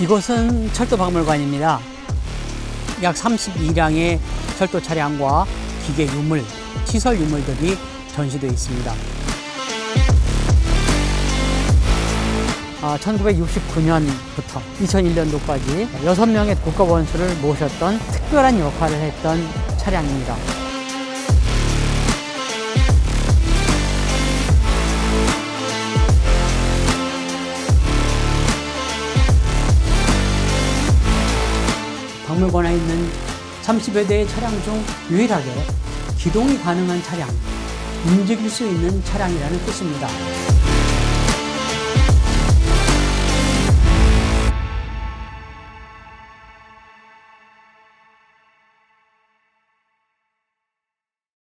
이곳은 철도박물관입니다. 약 32량의 철도 차량과 기계 유물, 시설 유물들이 전시되어 있습니다. 아, 1969년부터 2001년도까지 6명의 국가원수를 모셨던 특별한 역할을 했던 차량입니다. 박물관에 있는 30여 대의 차량 중 유일하게 기동이 가능한 차량, 움직일 수 있는 차량이라는 뜻입니다.